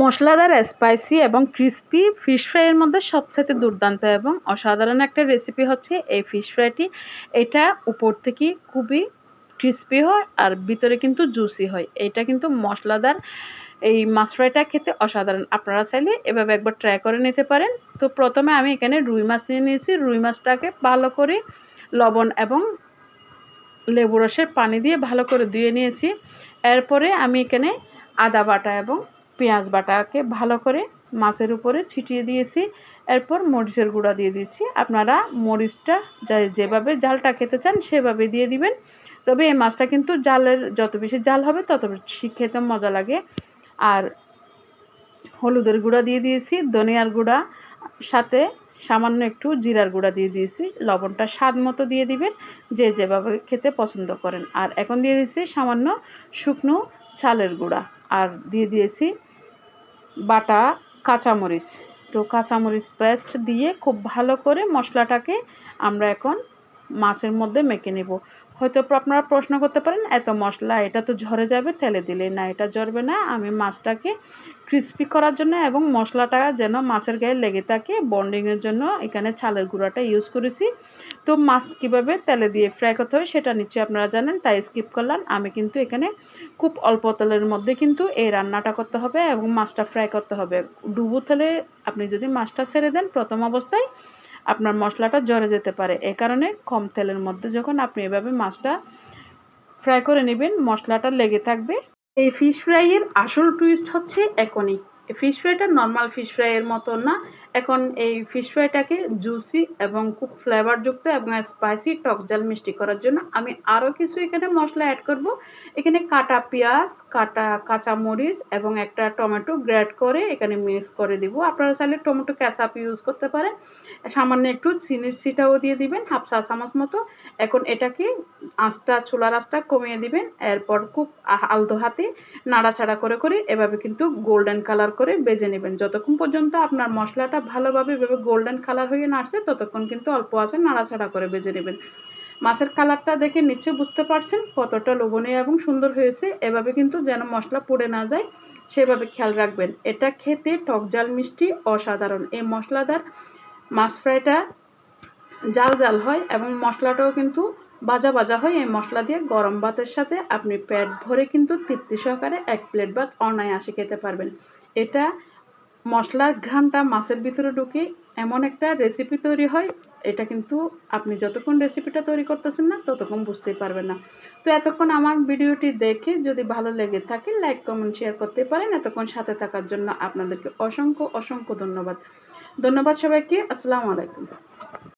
মশলাদার, স্পাইসি এবং crispy fish ফ্রাইয়ের মধ্যে সবচাইতে দুর্দান্ত এবং অসাধারণ একটা রেসিপি হচ্ছে এই ফিশ ফ্রাইটি। এটা উপর থেকে খুবই ক্রিস্পি হয় আর ভিতরে কিন্তু জুসি হয়। এটা কিন্তু মশলাদার এই মাছ ফ্রাইটা খেতে অসাধারণ। আপনারা চাইলে এভাবে একবার ট্রাই করে নিতে পারেন। তো প্রথমে আমি এখানে রুই মাছ নিয়ে নিয়েছি। রুই মাছটাকে ভালো করে লবণ এবং লেবু রসের পানি দিয়ে ভালো করে ধুয়ে নিয়েছি। এরপরে আমি এখানে আদা বাটা এবং পেঁয়াজ বাটাকে ভালো করে মাছের উপরে ছিটিয়ে দিয়েছি। এরপর মরিচের গুঁড়া দিয়ে দিচ্ছি। আপনারা মরিচটা যেভাবে জালটা খেতে চান সেভাবে দিয়ে দিবেন। তবে এই মাছটা কিন্তু জালের, যত বেশি জাল হবে তত বেশি খেতে মজা লাগে। আর হলুদের গুঁড়া দিয়ে দিয়েছি, ধনিয়ার গুঁড়া, সাথে সামান্য একটু জিরার গুঁড়া দিয়ে দিয়েছি। লবণটা স্বাদ মতো দিয়ে দিবেন, যে যেভাবে খেতে পছন্দ করেন। আর এখন দিয়ে দিয়েছি সামান্য শুকনো চালের গুঁড়া। আর দিয়ে দিয়েছি বাটা কাঁচামরিচ। তো কাঁচামরিচ পেস্ট দিয়ে খুব ভালো করে মশলাটাকে আমরা এখন মাছের মধ্যে মেখে নেব। হয়তো আপনারা প্রশ্ন করতে পারেন, এত মশলা, এটা তো ঝরে যাবে তেলে দিলে। না, এটা ঝরবে না। আমি মাছটাকে ক্রিস্পি করার জন্য এবং মশলাটা যেন মাছের গায়ে লেগে থাকে বন্ডিংয়ের জন্য এখানে ছালের গুঁড়াটা ইউজ করেছি। তো মাছ কীভাবে তেলে দিয়ে ফ্রাই করতে হবে সেটা নিশ্চয়ই আপনারা জানেন, তাই স্কিপ করলাম। আমি কিন্তু এখানে খুব অল্প তেলের মধ্যে কিন্তু এই রান্নাটা করতে হবে এবং মাছটা ফ্রাই করতে হবে। ডুবো তেলে আপনি যদি মাছটা ছেড়ে দেন প্রথম অবস্থায় আপনার মশলাটা জ্বরে যেতে পারে। এ কারণে কম তেলের মধ্যে যখন আপনি এভাবে মাছটা ফ্রাই করে নেবেন, মশলাটা লেগে থাকবে। এই ফিশ ফ্রাইয়ের আসল টুইস্ট হচ্ছে এখনই ফিশ ফ্রাইটা নর্মাল ফিশ ফ্রাইয়ের মতো না। এখন এই ফিশ ফ্রাইটাকে জুসি এবং খুব ফ্লেভারযুক্ত এবং স্পাইসি টক জাল মিষ্টি করার জন্য আমি আরও কিছু এখানে মশলা অ্যাড করব। এখানে কাটা পেঁয়াজ, কাটা কাঁচামরিচ এবং একটা টমেটো গ্রেড করে এখানে মিক্স করে দিব। আপনারা চাইলে টমেটো ক্যাসাপ ইউজ করতে পারেন। সামান্য একটু চিনির ছিটাও দিয়ে দিবেন, হাফ চা চামচ মতো। এখন এটাকে আঁচটা, চুলার আঁচটা কমিয়ে দিবেন। এরপর খুব আলতো হাতে নাড়াচাড়া করে করে এভাবে কিন্তু গোল্ডেন কালার করে বেজে নেবেন। যতক্ষণ পর্যন্ত আপনার মশলাটা ভালোভাবে এভাবে গোল্ডেন কালার হয়ে না নাড়ছে ততক্ষণ কিন্তু অল্প আছে, নাড়াচাড়া করে বেজে নেবেন। মাছের কালারটা দেখে নিশ্চয়ই বুঝতে পারছেন কতটা লোভনীয় এবং সুন্দর হয়েছে। এভাবে কিন্তু যেন মশলা পুড়ে না যায়, সেভাবে খেয়াল রাখবেন। এটা খেতে টক জাল মিষ্টি, অসাধারণ। এই মশলাদার মাছ ফ্রাইটা জাল জাল হয় এবং মশলাটাও কিন্তু ভাজা ভাজা হয়। এই মশলা দিয়ে গরম ভাতের সাথে আপনি পেট ভরে কিন্তু তৃপ্তি সহকারে এক প্লেট ভাত অনায়াসে খেতে পারবেন। এটা মশলার ঘ্রাণটা মাছের ভিতরে ঢুকে এমন একটা রেসিপি তৈরি হয়, এটা কিন্তু আপনি যতক্ষণ রেসিপিটা তৈরি করতেছেন না, ততক্ষণ বুঝতেই পারবেন না। তো এতক্ষণ আমার ভিডিওটি দেখে যদি ভালো লেগে থাকে লাইক কমেন্ট শেয়ার করতে পারেন। এতক্ষণ সাথে থাকার জন্য আপনাদেরকে অসংখ্য অসংখ্য ধন্যবাদ। ধন্যবাদ সবাইকে। আসসালামু আলাইকুম।